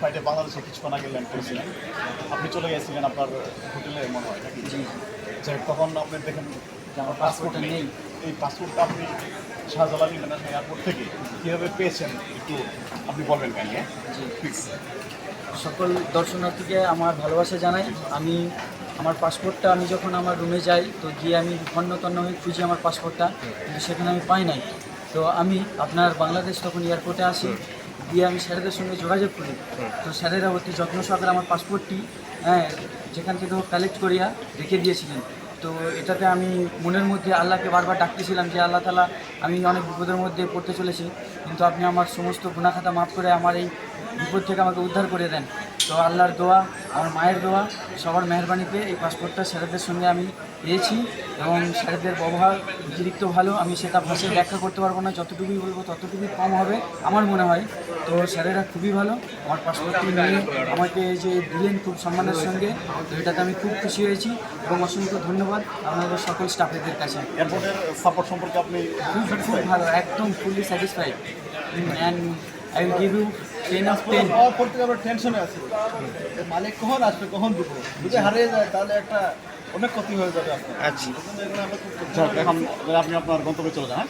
ফ্লাইটে বাংলাদেশে কিছুক্ষণ আগে ল্যান্ড করেছিলেন। আপনি চলে গেছিলেন আপনার হোটেলে মনে হয় নাকি? জি। যাই তখন আপনি দেখেন যে আমার পাসপোর্ট নেই। এই পাসপোর্টটা আপনি শাহজালাল ইন্টারন্যাশনাল এয়ারপোর্ট থেকে কীভাবে পেয়েছেন একটু আপনি বলবেন কেন প্লিজ সকল দর্শনার্থীকে আমার ভালোবাসা জানাই। আমি আমার পাসপোর্টটা আমি যখন আমার রুমে যাই তো গিয়ে আমি তন্ন তন্ন হয়ে খুঁজি আমার পাসপোর্টটা কিন্তু সেখানে আমি পাই নাই। তো আমি আপনার বাংলাদেশ তখন এয়ারপোর্টে আসি। গিয়ে আমি স্যারেদের সঙ্গে যোগাযোগ করি। তো স্যারেরা অতি যত্ন সহকারে আমার পাসপোর্টটি হ্যাঁ যেখান থেকে কালেক্ট করিয়া রেখে দিয়েছিলেন। তো এটাতে আমি মনের মধ্যে আল্লাহকে বারবার ডাকতেছিলাম যে আল্লাহ তালা আমি অনেক বিপদের মধ্যে পড়তে চলেছি কিন্তু আপনি আমার সমস্ত গুণাখাতা মাফ করে আমার এই বিপদ থেকে আমাকে উদ্ধার করে দেন। তো আল্লাহর দোয়া আমার মায়ের দোয়া সবার মেহরবানিতে এই পাসপোর্টটা স্যারেদের সঙ্গে আমি পেয়েছি এবং স্যারেদের ব্যবহার অতিরিক্ত ভালো আমি সেটা ভাষায় ব্যাখ্যা করতে পারব না যতটুকুই বলব ততটুকুই কম হবে আমার মনে হয়। তো স্যারেরা খুবই ভালো আমার পাসপোর্টটি নিয়ে আমাকে যে দিলেন খুব সম্মানের সঙ্গে তো এটাতে আমি খুব খুশি হয়েছি এবং অসংখ্য ধন্যবাদ আপনাদের সকল স্টাফেদের কাছে। সাপোর্ট সম্পর্কে আপনি খুব খুব ভালো একদম fully satisfied and I will give you of ten হওয়ার পর থেকে আমরা টেনশনে আছি। মালিক কখন আসবে কখন দিব? যদি হারিয়ে যায় তাহলে একটা অনেক ক্ষতি হয়ে যাবে আপনার। আচ্ছা। এখন আপনি আপনার গন্তব্যে চলে যান হ্যাঁ?